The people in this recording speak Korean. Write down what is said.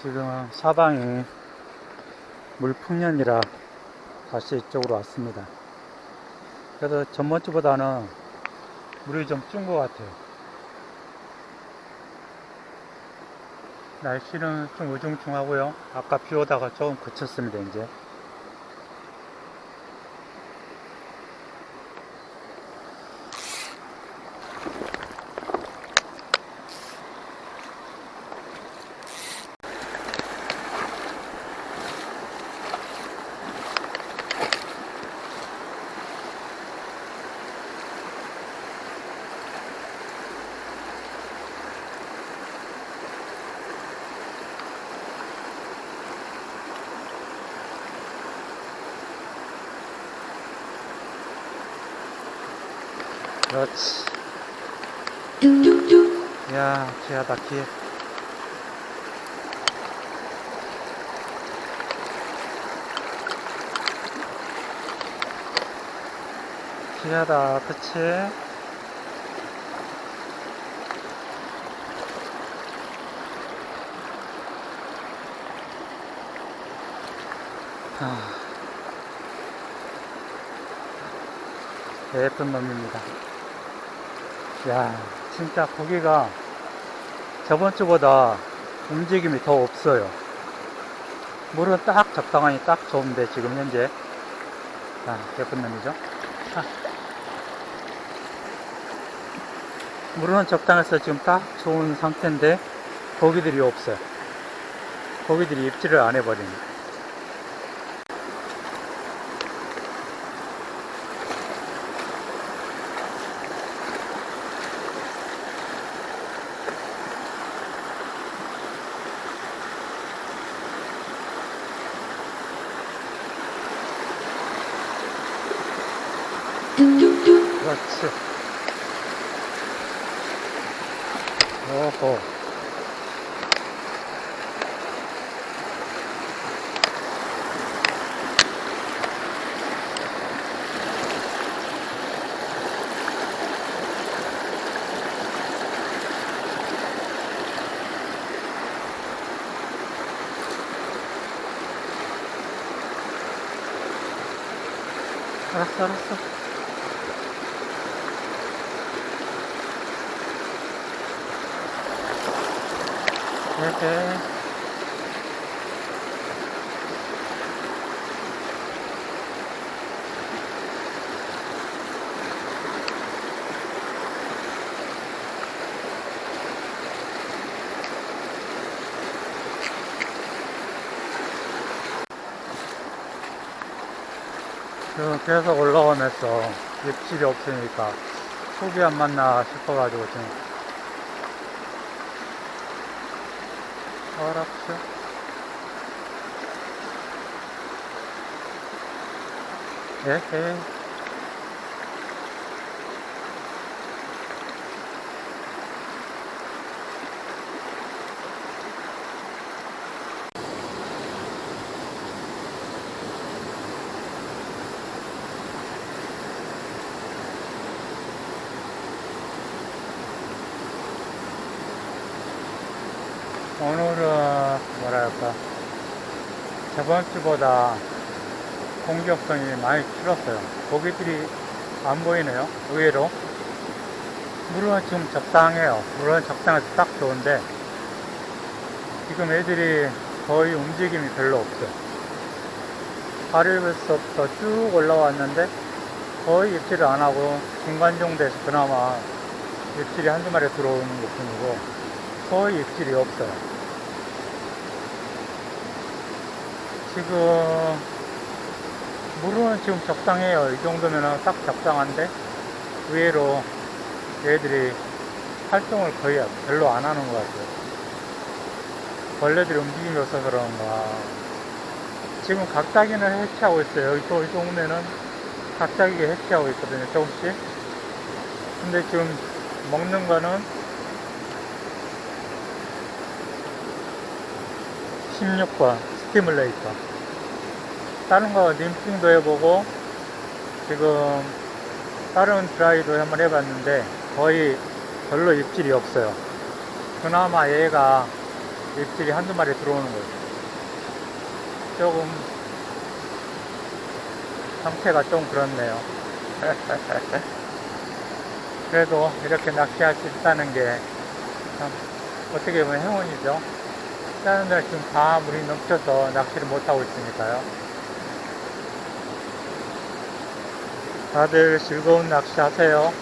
지금 사방이 물풍년이라 다시 이쪽으로 왔습니다. 그래도 전번주보다는 물이 좀 준 것 같아요. 날씨는 좀 우중충하고요. 아까 비 오다가 조금 그쳤습니다, 이제. 그렇지. 야, 귀하다, 귀해. 귀하다, 그치? 아, 예쁜 놈입니다. 야, 진짜 고기가 저번 주보다 움직임이 더 없어요. 물은 딱 적당하니 딱 좋은데, 지금 현재. 아, 예쁜 놈이죠? 아. 물은 적당해서 지금 딱 좋은 상태인데, 고기들이 없어요. 고기들이 입질을 안 해버리네. 그렇지. 오호. 알았어, 알았어. 이렇게. 계속 올라오면서 입질이 없으니까 속이 안 맞나 싶어가지고 지금 Arapça. Evet, evet. 오늘은 뭐랄까 저번 주보다 공격성이 많이 줄었어요. 고기들이 안 보이네요. 의외로 물은 지금 적당해요. 물은 적당해서 딱 좋은데 지금 애들이 거의 움직임이 별로 없어요. 8일부터 쭉 올라왔는데 거의 입질을 안 하고 중간 정도에서 그나마 입질이 한두 마리 들어오는 느낌이고 거의 입질이 없어요. 지금 물은 지금 적당해요. 이 정도면 딱 적당한데 의외로 얘들이 활동을 거의 별로 안 하는 것 같아요. 벌레들이 움직임이 없어서 그런가. 지금 각다기는 해체하고 있어요. 여기 또, 이 정도면은 각다기가 해체하고 있거든요. 조금씩. 근데 지금 먹는 거는 16번 스티뮬레이터. 다른 거 림핑도 해보고 지금 다른 드라이도 한번 해봤는데 거의 별로 입질이 없어요. 그나마 얘가 입질이 한두 마리 들어오는 거죠. 조금 상태가 좀 그렇네요. 그래도 이렇게 낚시할 수 있다는 게참 어떻게 보면 행운이죠. 데는 지금 다 물이 넘쳐서 낚시를 못하고 있으니까요. 다들 즐거운 낚시 하세요.